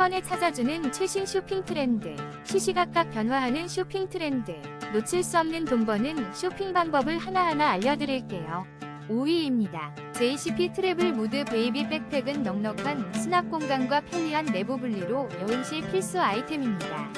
번에 찾아주는 최신 쇼핑 트렌드. 시시각각 변화하는 쇼핑 트렌드. 놓칠 수 없는 돈 버는 쇼핑 방법을 하나하나 알려드릴게요. 5위입니다. JCP 트래블 무드 베이비 백팩은 넉넉한 수납 공간과 편리한 내부 분리로 여행 시 필수 아이템입니다.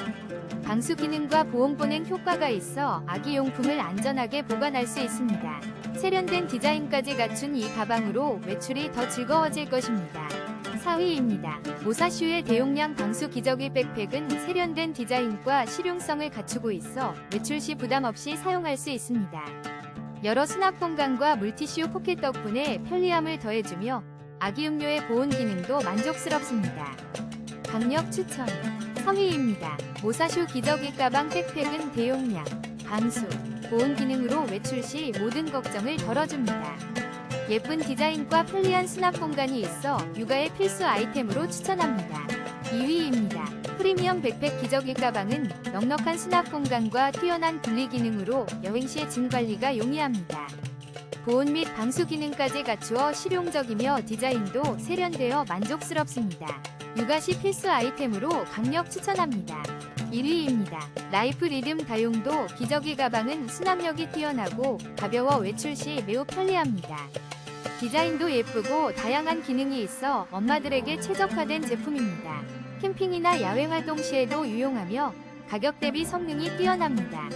방수 기능과 보온 보냉 효과가 있어 아기 용품을 안전하게 보관할 수 있습니다. 세련된 디자인까지 갖춘 이 가방으로 외출이 더 즐거워질 것입니다. 4위입니다. 모사슈의 대용량 방수 기저귀 백팩은 세련된 디자인과 실용성을 갖추고 있어 외출 시 부담 없이 사용할 수 있습니다. 여러 수납 공간과 물티슈 포켓 덕분에 편리함을 더해주며 아기 음료의 보온 기능도 만족스럽습니다. 강력 추천 3위입니다. 모사슈 기저귀 가방 백팩은 대용량, 방수, 보온 기능으로 외출 시 모든 걱정을 덜어줍니다. 예쁜 디자인과 편리한 수납 공간이 있어 육아의 필수 아이템으로 추천합니다. 2위입니다. 프리미엄 백팩 기저귀 가방은 넉넉한 수납 공간과 뛰어난 분리 기능으로 여행 시짐 관리가 용이합니다. 보온 및 방수 기능까지 갖추어 실용적이며 디자인도 세련되어 만족스럽습니다. 육아 시 필수 아이템으로 강력 추천합니다. 1위입니다. 라이프 리듬 다용도 기저귀 가방은 수납력이 뛰어나고 가벼워 외출 시 매우 편리합니다. 디자인도 예쁘고 다양한 기능이 있어 엄마들에게 최적화된 제품입니다. 캠핑이나 야외 활동 시에도 유용하며 가격 대비 성능이 뛰어납니다.